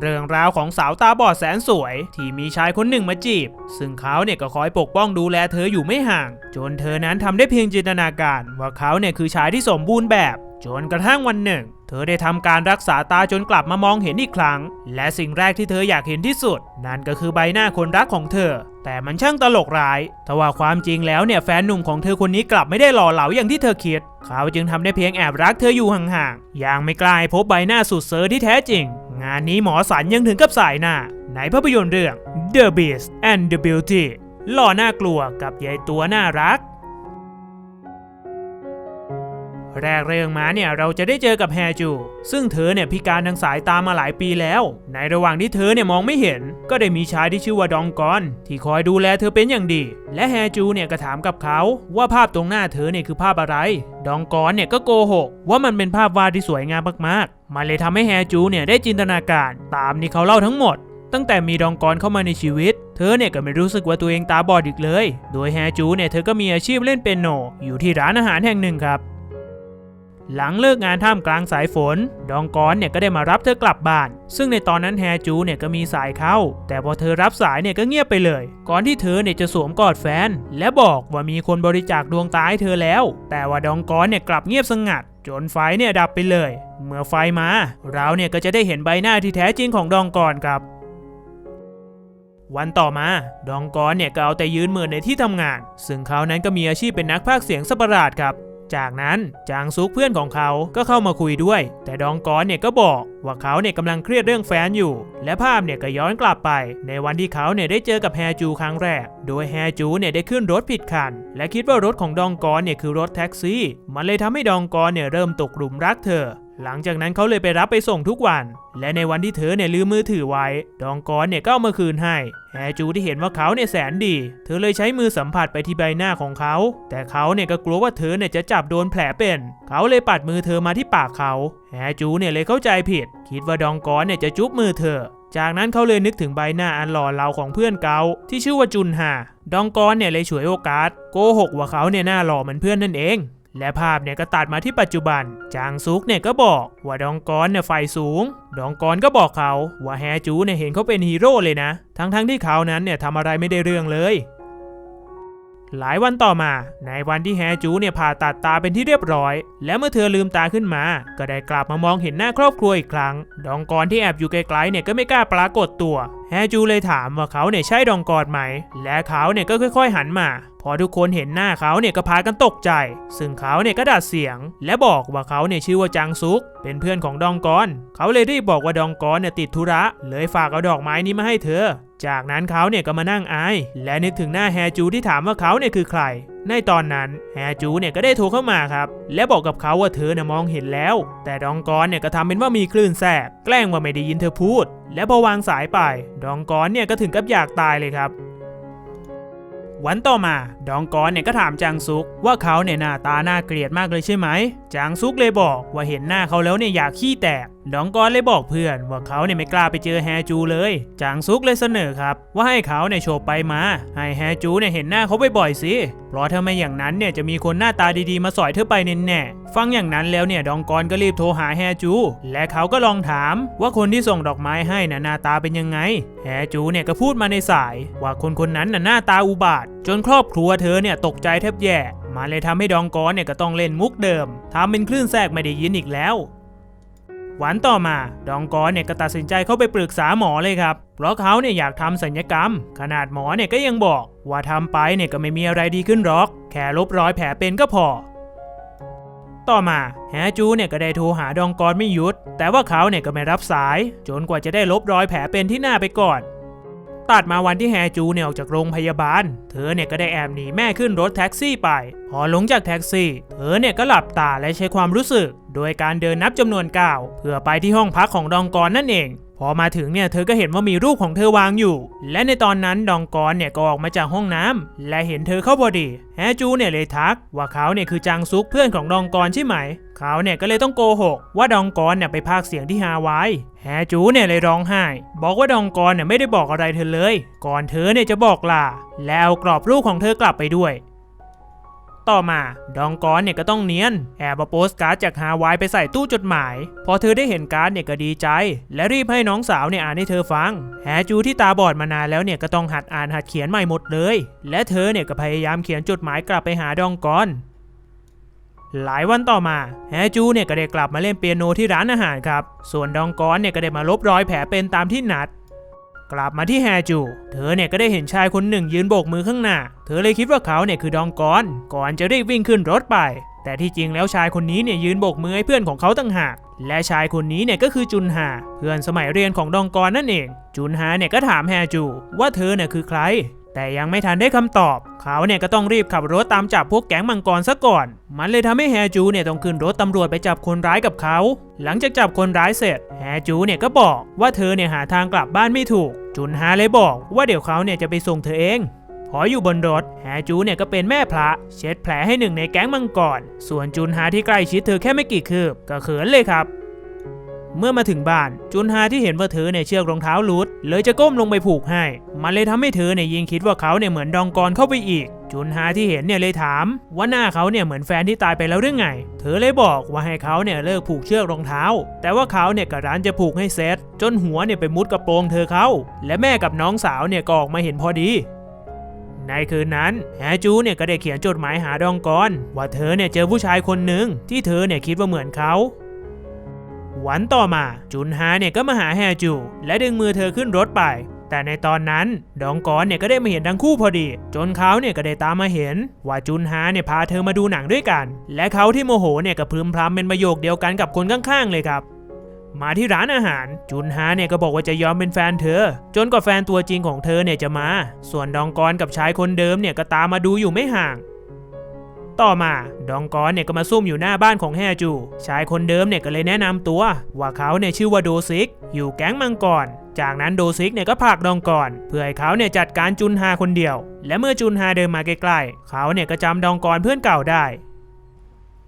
เรื่องราวของสาวตาบอดแสนสวย ที่มีชายคนหนึ่งมาจีบ ซึ่งเขาเนี่ยก็คอยปกป้องดูแลเธออยู่ไม่ห่าง จนเธอนั้นทำได้เพียงจินตนาการ ว่าเขาเนี่ยคือชายที่สมบูรณ์แบบ จนกระทั่งวันหนึ่ง เธอได้ทำการรักษาตาจนกลับมามองเห็นอีกครั้ง และสิ่งแรกที่เธออยากเห็นที่สุด นั่นก็คือใบหน้าคนรักของเธอ แต่มันช่างตลกร้ายทว่าความจริงแล้วเนี่ยแฟนหนุ่มของเธอคนนี้กลับไม่ได้หล่อเหลาอย่างที่เธอคิด เขาจึงทำได้เพียงแอบรักเธออยู่ห่างๆยังไม่กล้าพบใบหน้าสุดเซอร์ที่แท้จริง งานนี้หมอสันยังถึงกับสายหน้าในภาพยนตร์เรื่อง The Beast and the Beauty หล่อหน่ากลัวกับยายตัวน่ารัก แรกเรื่องมาเนี่ยเราจะได้เจอกับแฮจู ซึ่งเธอเนี่ยพิการทางสายตามาหลายปีแล้ว ในระหว่างที่เธอเนี่ยมองไม่เห็น ก็ได้มีชายที่ชื่อว่าดองกอน ที่คอยดูแลเธอเป็นอย่างดี และแฮจูเนี่ยก็ถามกับเขาว่าภาพตรงหน้าเธอเนี่ยคือภาพอะไร ดองกอนเนี่ยก็โกหก ว่ามันเป็นภาพวาดที่สวยงามมากๆ มันเลยทำให้แฮจูเนี่ยได้จินตนาการตามที่เขาเล่าทั้งหมดตั้งแต่มีดองกอนเข้ามาในชีวิต เธอเนี่ยก็ไม่รู้สึกว่าตัวเองตาบอดอีกเลย โดยแฮจูเนี่ยเธอก็มีอาชีพเล่นเปียโนอยู่ที่ร้านอาหารแห่งหนึ่งครับ หลังเลิกงานท่ามกลางสายฝน ดองกอนเนี่ยก็ได้มารับเธอกลับบ้าน ซึ่งในตอนนั้นแฮจูเนี่ยก็มีสายเข้า แต่พอเธอรับสายเนี่ยก็เงียบไปเลย ก่อนที่เธอเนี่ยจะสวมกอดแฟน และบอกว่ามีคนบริจาคดวงตาให้เธอแล้ว แต่ว่าดองกอนเนี่ยกลับเงียบสงัด จนไฟเนี่ยดับไปเลย เมื่อไฟมา เราเนี่ยก็จะได้เห็นใบหน้าที่แท้จริงของดองกอนครับวันต่อมา ดองกอนเนี่ยก็เอาแต่ยืนเหมือนในที่ทำงาน ซึ่งเขานั้นก็มีอาชีพเป็นนักพากเสียงสัตว์ปราดครับ จากนั้นจางซุกเพื่อนของเขาก็เข้ามาคุยด้วย แต่ดองกอนเนี่ยก็บอกว่าเขาเนี่ยกำลังเครียดเรื่องแฟนอยู่ และภาพเนี่ยก็ย้อนกลับไป ในวันที่เขาเนี่ยได้เจอกับแฮจูครั้งแรก โดยแฮจูเนี่ยได้ขึ้นรถผิดคัน และคิดว่ารถของดองกอนเนี่ยคือรถแท็กซี่ มันเลยทำให้ดองกอนเนี่ยเริ่มตกหลุมรักเธอ หลังจากนั้นเขาเลยไปรับไปส่งทุกวัน และในวันที่เธอเนี่ยลืมมือถือไว้ ดองกอนเนี่ยก็เอามาคืนให้ แฮจูที่เห็นว่าเขาเนี่ยแสนดี เธอเลยใช้มือสัมผัสไปที่ใบหน้าของเขา แต่เขาเนี่ยก็กลัวว่าเธอเนี่ยจะจับโดนแผลเป็น เขาเลยปัดมือเธอมาที่ปากเขา แฮจูเนี่ยเลยเข้าใจผิด คิดว่าดองกอนเนี่ยจะจุ๊บมือเธอ จากนั้นเขาเลยนึกถึงใบหน้าอันหล่อเหลาของเพื่อนเกาที่ชื่อว่าจุนฮาดองกอนเนี่ยเลยฉวยโอกาส โกหกว่าเขาเนี่ยหน้าหล่อเหมือนเพื่อนนั่นเอง และภาพเนี่ยก็ตัดมาที่ปัจจุบัน จางซุกเนี่ยก็บอกว่าดองกอนเนี่ยไฟสูง ดองกอนก็บอกเขาว่าแฮจูเนี่ยเห็นเขาเป็นฮีโร่เลยนะ ทั้งๆทที่เขานั้นเนี่ยทำอะไรไม่ได้เรื่องเลย หลายวันต่อมา ในวันที่แฮจูเนี่ยผ่าตัดตาเป็นที่เรียบร้อย และเมื่อเธอลืมตาขึ้นมา ก็ได้กลับมามองเห็นหน้าครอบครัวอีกครั้ง ดองกอนที่แอบอยู่ไกลๆเนี่ยก็ไม่กล้าปรากฏตัว แฮจูเลยถามว่าเขาเนี่ยใช่ดองกอนไหม และเขาเนี่ยก็ค่อยๆหันมา พอทุกคนเห็นหน้าเขาเนี่ยก็พากันตกใจ ซึ่งเขาเนี่ยก็ดัดเสียง และบอกว่าเขาเนี่ยชื่อว่าจางซุก เป็นเพื่อนของดองกอน เขาเลยรีบบอกว่าดองกอนเนี่ยติดธุระ เลยฝากเอาดอกไม้นี้มาให้เธอ จากนั้นเขาเนี่ยก็มานั่งอาย และนึกถึงหน้าแฮจูที่ถามว่าเขาเนี่ยคือใครในตอนนั้นแฮจูเนี่ยก็ได้โทรเข้ามาครับ และบอกกับเขาว่าเธอเนี่ยมองเห็นแล้ว แต่ดองกอนเนี่ยก็ทำเป็นว่ามีคลื่นแทรกแกล้งว่าไม่ได้ยินเธอพูด และพอวางสายไป ดองกอนเนี่ยก็ถึงกับอยากตายเลยครับวันต่อมา ดองกอนเนี่ยก็ถามจางซุกว่าเขาเนี่ยหน้าตาน่าเกลียดมากเลยใช่ไหม จางซุกเลยบอกว่าเห็นหน้าเขาแล้วเนี่ยอยากขี้แตก ดองกอนเลยบอกเพื่อนว่าเขาเนี่ยไม่กล้าไปเจอแฮจูเลย จางซุกเลยเสนอครับ ว่าให้เขาเนี่ยโฉบไปมา ให้แฮจูเนี่ยเห็นหน้าเขาบ่อยๆสิ เพราะถ้าไม่อย่างนั้นเนี่ยจะมีคนหน้าตาดีๆมาสอยเธอไปแน่ๆ ฟังอย่างนั้นแล้วเนี่ยดองกอนก็รีบโทรหาแฮจู และเขาก็ลองถามว่าคนที่ส่งดอกไม้ให้น่ะหน้าตาเป็นยังไง แฮจูเนี่ยก็พูดมาในสาย ว่าคนคนนั้นน่ะหน้าตาอุบาท จนครอบครัวเธอเนี่ยตกใจแทบแย่มาเลยทำให้ดองกอนเนี่ยก็ต้องเล่นมุกเดิมทำเป็นคลื่นแทรกไม่ได้ยินอีกแล้ว วันต่อมาดองกอนเนี่ยก็ตัดสินใจเข้าไปปรึกษาหมอเลยครับ เพราะเขาเนี่ยอยากทำสัญญกรรม ขนาดหมอเนี่ยก็ยังบอก ว่าทำไปเนี่ยก็ไม่มีอะไรดีขึ้นหรอก แค่ลบรอยแผลเป็นก็พอ ต่อมาแฮจูเนี่ยก็ได้โทรหาดองกอนไม่หยุด แต่ว่าเขาเนี่ยก็ไม่รับสาย จนกว่าจะได้ลบรอยแผลเป็นที่หน้าไปก่อน ตัดมาวันที่แฮจูเนี่ยออกจากโรงพยาบาล เธอเนี่ยก็ได้แอบหนีแม่ขึ้นรถแท็กซี่ไป พอลงจากแท็กซี่ เธอเนี่ยก็หลับตาและใช้ความรู้สึก โดยการเดินนับจำนวนก้าวเพื่อไปที่ห้องพักของดองกอนนั่นเอง พอมาถึงเนี่ยเธอก็เห็นว่ามีรูปของเธอวางอยู่ และในตอนนั้นดองกอนเนี่ยก็ออกมาจากห้องน้ำและเห็นเธอเข้าพอดีแฮจูเนี่ยเลยทัก ว่าเขาเนี่ยคือจางซุกเพื่อนของดองกอนใช่ไหม เขาเนี่ยก็เลยต้องโกหก ว่าดองกอนเนี่ยไปพากเสียงที่ฮาวายแฮจูเนี่ยเลยร้องไห้ บอกว่าดองกอนเนี่ยไม่ได้บอกอะไรเธอเลย ก่อนเธอเนี่ยจะบอกลาแล้วเอากรอบรูปของเธอกลับไปด้วย ต่อมา ดองกอนเนี่ยก็ต้องเนียน แอบเอาโปสการ์ดจากฮาวายไปใส่ตู้จดหมาย พอเธอได้เห็นการ์ดเนี่ยก็ดีใจ และรีบให้น้องสาวเนี่ยอ่านให้เธอฟัง แฮจูที่ตาบอดมานานแล้วเนี่ยก็ต้องหัดอ่านหัดเขียนใหม่หมดเลย และเธอเนี่ยก็พยายามเขียนจดหมายกลับไปหาดองกอนหลายวันต่อมาแฮจูเนี่ยก็ได้กลับมาเล่นเปียโนที่ร้านอาหารครับ ส่วนดองกอนเนี่ยก็ได้มาลบรอยแผลเป็นตามที่นัด กลับมาที่แฮจู เธอเนี่ยก็ได้เห็นชายคนหนึ่งยืนโบกมือข้างหน้า เธอเลยคิดว่าเขาเนี่ยคือดองกอน ก่อนจะได้วิ่งขึ้นรถไป แต่ที่จริงแล้วชายคนนี้เนี่ยยืนโบกมือให้เพื่อนของเขาตั้งหาก และชายคนนี้เนี่ยก็คือจุนฮา เพื่อนสมัยเรียนของดองกอนนั่นเอง จุนฮาเนี่ยก็ถามแฮจู ว่าเธอเนี่ยคือใคร แต่ยังไม่ทันได้คำตอบ เขาเนี่ยก็ต้องรีบขับรถตามจับพวกแก๊งมังกรซะก่อน มันเลยทำให้แฮจูเนี่ยต้องขึ้นรถตำรวจไปจับคนร้ายกับเขา หลังจากจับคนร้ายเสร็จแฮจูเนี่ยก็บอกว่าเธอเนี่ยหาทางกลับบ้านไม่ถูก จุนฮาเลยบอกว่าเดี๋ยวเขาเนี่ยจะไปส่งเธอเองพออยู่บนรถแฮจูเนี่ยก็เป็นแม่พระ เช็ดแผลให้หนึ่งในแก๊งมังกร ส่วนจุนฮาที่ใกล้ชิดเธอแค่ไม่กี่คืบก็เขินเลยครับ เมื่อมาถึงบ้านจุนฮาที่เห็นว่าเธอเนี่ยเชือกรองเท้าลุดเลยจะก้มลงไปผูกให้ มันเลยทำให้เธอเนี่ยยิงคิดว่าเขาเนี่ยเหมือนดองกรเข้าไปอีก จุนฮาที่เห็นเนี่ยเลยถาม ว่าหน้าเขาเนี่ยเหมือนแฟนที่ตายไปแล้วหรือไง เธอเลยบอกว่าให้เขาเนี่ยเลิกผูกเชือกรองเท้า แต่ว่าเขาเนี่ยก็ร้านจะผูกให้เซ็ตจนหัวเนี่ยไปมุดกระโปรงเธอเขาและแม่กับน้องสาวเนี่ยก็ออกมาเห็นพอดีในคืนนั้นแฮจูเนี่ยก็ได้เขียนจดหมายหาดองกอนว่าเธอเนี่ยเจอผู้ชายคนหนึ่งที่เธอเนี่ยคิดว่าเหมือนเขา วันต่อมาจุนฮาเนี่ยก็มาหาแฮจู และดึงมือเธอขึ้นรถไป แต่ในตอนนั้นดองกอนเนี่ยก็ได้มาเห็นทั้งคู่พอดี จนเขาเนี่ยก็ได้ตามมาเห็น ว่าจุนฮาเนี่ยพาเธอมาดูหนังด้วยกัน และเขาที่โมโหเนี่ยก็พึมพำเป็นประโยคเดียวกันกับคนข้างๆเลยครับมาที่ร้านอาหาร จุนฮาเนี่ยก็บอกว่าจะยอมเป็นแฟนเธอ จนกว่าแฟนตัวจริงของเธอเนี่ยจะมา ส่วนดองกอนกับชายคนเดิมเนี่ยก็ตามมาดูอยู่ไม่ห่าง ต่อมาดองกอนเนี่ยก็มาซุ่มอยู่หน้าบ้านของแฮจู ชายคนเดิมเนี่ยก็เลยแนะนำตัว ว่าเขาเนี่ยชื่อว่าโดซิก อยู่แก๊งมังกรจากนั้นโดซิกเนี่ยก็ผลักดองกอนเพื่อให้เขาเนี่ยจัดการจุนฮาคนเดียว และเมื่อจุนฮาเดินมาใกล้ๆเขาเนี่ยก็จำดองกอนเพื่อนเก่าได้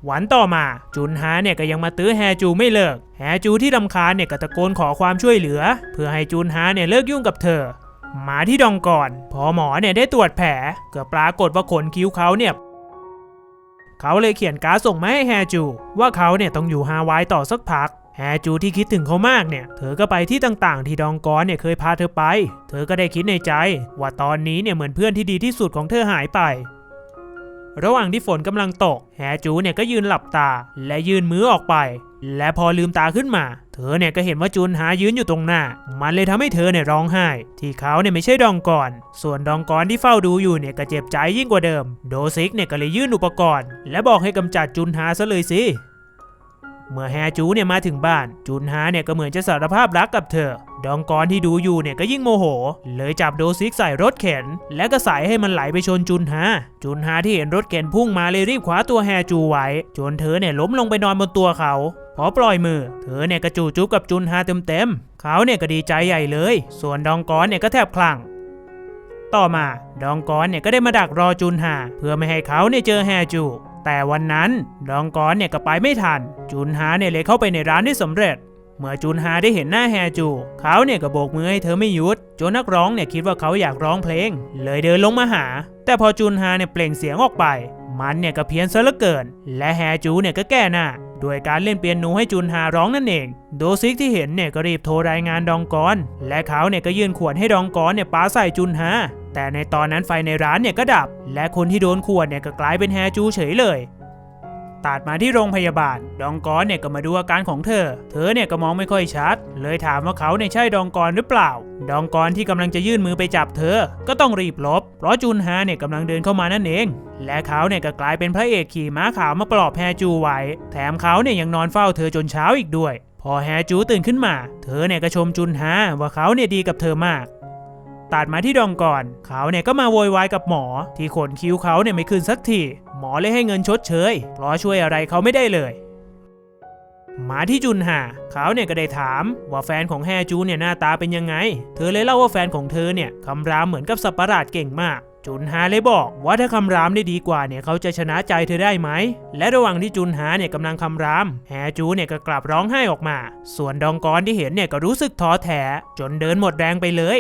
วันต่อมาจุนฮาเนี่ยก็ยังมาตื้อแฮจูไม่เลิก แฮจูที่รำคาญเนี่ยก็ตะโกนขอความช่วยเหลือ เพื่อให้จุนฮาเนี่ยเลิกยุ่งกับเธอ มาที่ดองกอน พอหมอเนี่ยได้ตรวจแผลก็ปรากฏว่าขนคิ้วเขาเนี่ย เขาเลยเขียนการ์ดส่งมาให้แฮจู ว่าเขาเนี่ยต้องอยู่ฮาวายต่อสักพักแฮจูที่คิดถึงเขามากเนี่ย เธอก็ไปที่ต่างๆ ที่ดองกอนเนี่ยเคยพาเธอไป เธอก็ได้คิดในใจ ว่าตอนนี้เนี่ยเหมือนเพื่อนที่ดีที่สุดของเธอหายไป ระหว่างที่ฝนกำลังตก แฮจูเนี่ยก็ยืนหลับตา และยืนมือออกไป และพอลืมตาขึ้นมา เธอเนี่ยก็เห็นว่าจุนหายืนอยู่ตรงหน้า มันเลยทำให้เธอเนี่ยร้องไห้ ที่เขาเนี่ยไม่ใช่ดองกอน ส่วนดองกอนที่เฝ้าดูอยู่เนี่ยก็เจ็บใจยิ่งกว่าเดิม โดซิกเนี่ยก็เลยยื่นอุปกรณ์ และบอกให้กำจัดจุนหาซะเลยสิ เมื่อแฮจูเนี่ยมาถึงบ้าน จุนฮาเนี่ยก็เหมือนจะสารภาพรักกับเธอ ดองกอนที่ดูอยู่เนี่ยก็ยิ่งโมโห เลยจับโดซิกใส่รถเข็น และก็ใส่ให้มันไหลไปชนจุนฮาจุนฮาที่เห็นรถเข็นพุ่งมาเลยรีบคว้าตัวแฮจูไว้ จนเธอเนี่ยล้มลงไปนอนบนตัวเขา อปล่อยมือ เธอเนี่ยก็จูจุ๊บกับจุนฮาเต็มๆเขาเนี่ยก็ดีใจใหญ่เลย ส่วนดองกอนเนี่ยก็แทบคลั่งต่อมาดองกอนเนี่ยก็ได้มาดักรอจุนฮาเพื่อไม่ให้เขาเนี่ยเจอแฮจู แต่วันนั้นดองกอนเนี่ยก็ไปไม่ทัน จุนฮาเนี่ยเลยเข้าไปในร้านได้สำเร็จ เมื่อจุนฮาได้เห็นหน้าแฮจู เขาเนี่ยก็โบกมือให้เธอไม่หยุดจนนักร้องเนี่ยคิดว่าเขาอยากร้องเพลง เลยเดินลงมาหา แต่พอจุนฮาเนี่ยเปล่งเสียงออกไป มันเนี่ยก็เพี้ยนซะเหลือเกิน และแฮจูเนี่ยก็แก้หน้าด้วยการเล่นเปียโนให้จุนฮาร้องนั่นเอง โดซิกที่เห็นเนี่ยก็รีบโทรรายงานดองกอน และเขาเนี่ยก็ยื่นขวดให้ดองกอนเนี่ยปาใส่จุนฮาแต่ในตอนนั้นไฟในร้านเนี่ยก็ดับ และคนที่โดนขวดเนี่ยก็กลายเป็นแฮจูเฉยเลย ตัดมาที่โรงพยาบาล ดองกอนเนี่ยก็มาดูอาการของเธอ เธอเนี่ยก็มองไม่ค่อยชัด เลยถามว่าเขาเนี่ยใช่ดองกอนหรือเปล่า ดองกอนที่กำลังจะยื่นมือไปจับเธอ ก็ต้องรีบลบ เพราะจุนฮาเนี่ยกำลังเดินเข้ามานั่นเอง และเขาเนี่ยก็กลายเป็นพระเอกขี่ม้าขาวมาปลอบแฮจูไว้ แถมเขาเนี่ยยังนอนเฝ้าเธอจนเช้าอีกด้วย พอแฮจูตื่นขึ้นมา เธอเนี่ยก็ชมจุนฮาว่าเขาเนี่ยดีกับเธอมาก ตัดมาที่ดองก่อน เขาเนี่ยก็มาโวยวายกับหมอ ที่ขนคิ้วเขาเนี่ยไม่ขึ้นสักที หมอเลยให้เงินชดเชย เพราะช่วยอะไรเขาไม่ได้เลยมาที่จุนหาเขาเนี่ยก็ได้ถามว่าแฟนของแฮจูเนี่ยหน้าตาเป็นยังไง เธอเลยเล่าว่าแฟนของเธอเนี่ยคำรามเหมือนกับสัตว์ประหลาดเก่งมาก จุนหาเลยบอกว่าถ้าคำรามได้ดีกว่าเนี่ยเขาจะชนะใจเธอได้ไหม และระหว่างที่จุนหาเนี่ยกำลังคำรามแฮจูเนี่ยก็กลับร้องไห้ออกมา ส่วนดองกอนที่เห็นเนี่ยก็รู้สึกท้อแท้จนเดินหมดแรงไปเลย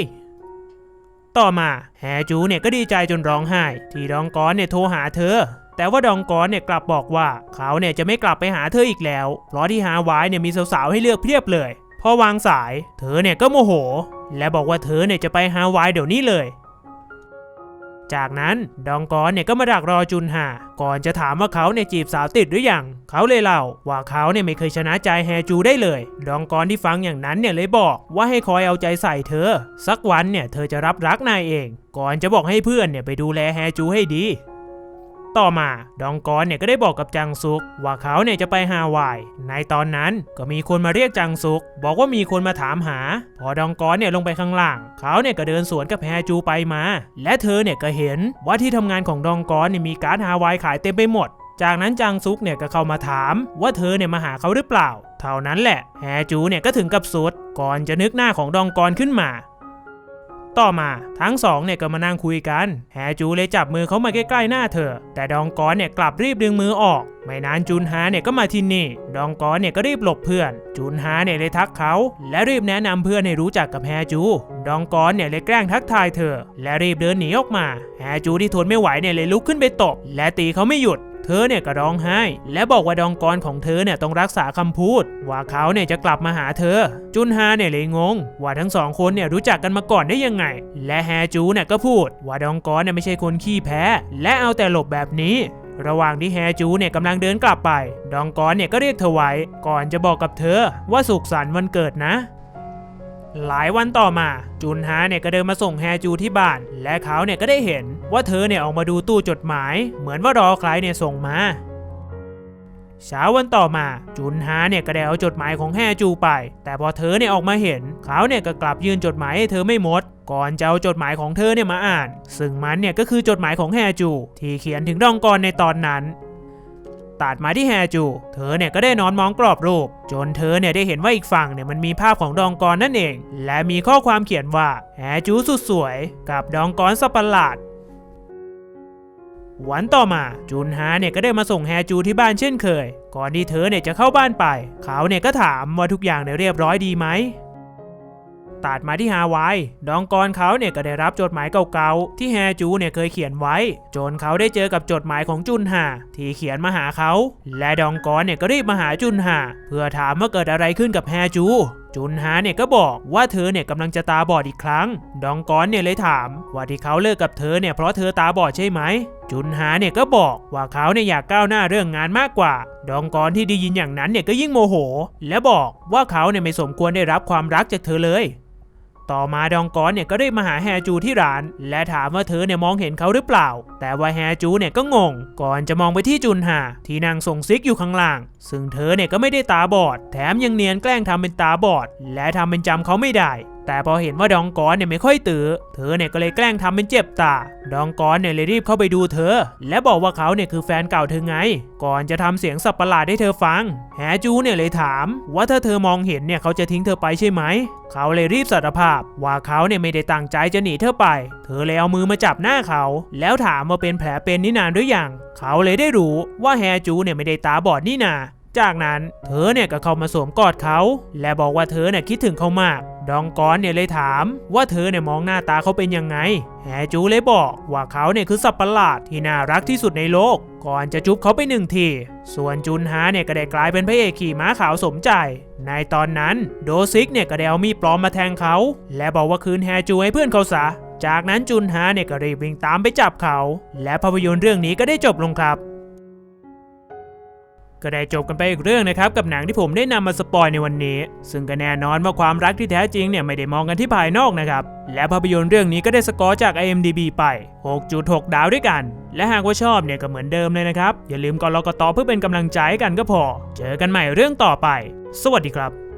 ต่อมาแฮจูเนี่ยก็ดีใจจนร้องไห้ ที่ดองกอนเนี่ยโทรหาเธอ แต่ว่าดองกอนเนี่ยกลับบอกว่า เขาเนี่ยจะไม่กลับไปหาเธออีกแล้ว เพราะที่ฮาวายเนี่ยมีสาวๆให้เลือกเพียบเลย พอวางสาย เธอเนี่ยก็โมโห และบอกว่าเธอเนี่ยจะไปฮาวายเดี๋ยวนี้เลย จากนั้นดองกอนเนี่ยก็มาดักรอจุนหาก่อนจะถามว่าเขาเนี่ยจีบสาวติดหรือยังเขาเลยเล่าว่าเขาเนี่ยไม่เคยชนะใจแฮจูได้เลย ดองกอนที่ฟังอย่างนั้นเนี่ยเลยบอกว่าให้คอยเอาใจใส่เธอ สักวันเนี่ยเธอจะรับรักนายเอง ก่อนจะบอกให้เพื่อนเนี่ยไปดูแลแฮจูให้ดี ต่อมาดองกอนเนี่ยก็ได้บอกกับจังซุก ว่าเขาเนี่ยจะไปฮาวาย ในตอนนั้นก็มีคนมาเรียกจังซุก บอกว่ามีคนมาถามหา พอดองกอนเนี่ยลงไปข้างล่าง เขาเนี่ยก็เดินสวนกับแฮจูไปมา และเธอเนี่ยก็เห็นว่าที่ทำงานของดองกอนเนี่ยมีการ์ดฮาวายขายเต็มไปหมดจากนั้นจังซุกเนี่ยก็เข้ามาถามว่าเธอเนี่ยมาหาเขาหรือเปล่า เท่านั้นแหละแฮจูเนี่ยก็ถึงกับสุด ก่อนจะนึกหน้าของดองกอนขึ้นมา ต่อมาทั้งสองเนี่ยก็มานั่งคุยกัน แฮจูเลยจับมือเขามาใกล้ๆหน้าเธอ แต่ดองกอนเนี่ยกลับรีบดึงมือออก ไม่นานจุนฮาเนี่ยก็มาที่นี่ ดองกอนเนี่ยก็รีบหลบเพื่อน จุนฮาเนี่ยเลยทักเขา และรีบแนะนำเพื่อนให้รู้จักกับแฮจู ดองกอนเนี่ยเลยแกล้งทักทายเธอ และรีบเดินหนีออกมา แฮจูที่ทนไม่ไหวเนี่ยเลยลุกขึ้นไปตบ และตีเขาไม่หยุด เธอเนี่ยก็ร้องไห้ และบอกว่าดองกรของเธอเนี่ยต้องรักษาคำพูด ว่าเขาเนี่ยจะกลับมาหาเธอ จุนฮาเนี่ยเลยงง ว่าทั้งสองคนเนี่ยรู้จักกันมาก่อนได้ยังไง และแฮจูเนี่ยก็พูด ว่าดองกรเนี่ยไม่ใช่คนขี้แพ้ และเอาแต่หลบแบบนี้ระหว่างที่แฮจูเนี่ยกำลังเดินกลับไป ดองกอนเนี่ยก็เรียกเธอไว้ ก่อนจะบอกกับเธอว่าสุขสันต์วันเกิดนะ หลายวันต่อมา จุนฮาเนี่ยก็เดินมาส่งแฮจูที่บ้าน และเขาเนี่ยก็ได้เห็น ว่าเธอเนี่ยออกมาดูตู้จดหมาย เหมือนว่ารอใครเนี่ยส่งมาเช้าวันต่อมาจุนฮาเนี่ยก็ได้เอาจดหมายของแฮจูไป แต่พอเธอเนี่ยออกมาเห็น เขาเนี่ยก็กลับยื่นจดหมายให้เธอไม่หมด ก่อนจะเอาจดหมายของเธอเนี่ยมาอ่าน ซึ่งมันเนี่ยก็คือจดหมายของแฮจู ที่เขียนถึงดองกรในตอนนั้นตัดมาที่แฮจู เธอเนี่ยก็ได้นอนมองกรอบรูป จนเธอเนี่ยได้เห็นว่าอีกฝั่งเนี่ยมันมีภาพของดองกรนั่นเอง และมีข้อความเขียนว่าแฮจูสุดสวย กับดองกรสับประหลาด วันต่อมาจุนฮาเนี่ยก็ได้มาส่งแฮจูที่บ้านเช่นเคย ก่อนที่เธอเนี่ยจะเข้าบ้านไป เขาเนี่ยก็ถามว่าทุกอย่างเนี่ยเรียบร้อยดีไหมตัดมาที่ฮาวาย ดองกอนเขาเนี่ยก็ได้รับจดหมายเก่าๆ ที่แฮจูเนี่ยเคยเขียนไว้ จนเขาได้เจอกับจดหมายของจุนฮาที่เขียนมาหาเขา และดองกอนเนี่ยก็รีบมาหาจุนฮาเพื่อถามว่าเกิดอะไรขึ้นกับแฮจูจุนฮาเนี่ยก็บอกว่าเธอเนี่ยกำลังจะตาบอดอีกครั้ง ดองกอนเนี่ยเลยถาม ว่าที่เขาเลิกกับเธอเนี่ยเพราะเธอตาบอดใช่ไหมจุนฮาเนี่ยก็บอกว่าเขาเนี่ยอยากก้าวหน้าเรื่องงานมากกว่า ดองกอนที่ได้ยินอย่างนั้นเนี่ยก็ยิ่งโมโห และบอกว่าเขาเนี่ยไม่สมควรได้รับความรักจากเธอเลย ต่อมาดองกอนเนี่ยก็ได้มาหาแฮจูที่ร้าน และถามว่าเธอเนี่ยมองเห็นเขาหรือเปล่า แต่ว่าแฮจูเนี่ยก็งง ก่อนจะมองไปที่จุนฮาที่นางส่งซิกอยู่ข้างล่าง ซึ่งเธอเนี่ยก็ไม่ได้ตาบอด แถมยังเนียนแกล้งทำเป็นตาบอด และทำเป็นจำเขาไม่ได้ แต่พอเห็นว่าดองกอนเนี่ยไม่ค่อยตื่นเธอเนี่ยก็เลยแกล้งทำเป็นเจ็บตา ดองกอนเนี่ยเลยรีบเข้าไปดูเธอ และบอกว่าเขาเนี่ยคือแฟนเก่าเธอไง ก่อนจะทำเสียงสับประหลาดให้เธอฟัง แฮจูเนี่ยเลยถาม ว่าถ้าเธอมองเห็นเนี่ยเขาจะทิ้งเธอไปใช่ไหม เขาเลยรีบสารภาพ ว่าเขาเนี่ยไม่ได้ตั้งใจจะหนีเธอไป เธอเลยเอามือมาจับหน้าเขา แล้วถามว่าเป็นแผลเป็นนี่นานหรือยัง เขาเลยได้รู้ว่าแฮจูเนี่ยไม่ได้ตาบอดนี่นา จากนั้นเธอเนี่ยก็เข้ามาสวมกอดเขา และบอกว่าเธอเนี่ยคิดถึงเขามาก ดองกอนเนี่ยเลยถาม ว่าเธอเนี่ยมองหน้าตาเขาเป็นยังไง แฮจูเลยบอกว่าเขาเนี่ยคือสัตว์ประหลาดที่น่ารักที่สุดในโลก ก่อนจะจุ๊บเขาไปหนึ่งที ส่วนจุนฮาเนี่ยก็ได้กลายเป็นพระเอกขี่ม้าขาวสมใจ ในตอนนั้นโดซิกเนี่ยก็ได้เอามีดปลอมมาแทงเขา และบอกว่าคืนแฮจูให้เพื่อนเขาซะ จากนั้นจุนฮาเนี่ยก็รีบวิ่งตามไปจับเขา และภาพยนตร์เรื่องนี้ก็ได้จบลงครับ ก็ได้จบกันไปอีกเรื่องนะครับกับหนังที่ผมได้นำมาสปอยในวันนี้ ซึ่งก็แน่นอนว่าความรักที่แท้จริงเนี่ยไม่ได้มองกันที่ภายนอกนะครับ และภาพยนตร์เรื่องนี้ก็ได้สกอร์จาก IMDB ไป 6.6 ดาวด้วยกัน และหากว่าชอบเนี่ยก็เหมือนเดิมเลยนะครับ อย่าลืมกดลค์กตอเพื่อเป็นกำลังใจให้กันก็พอ เจอกันใหม่เรื่องต่อไป สวัสดีครับ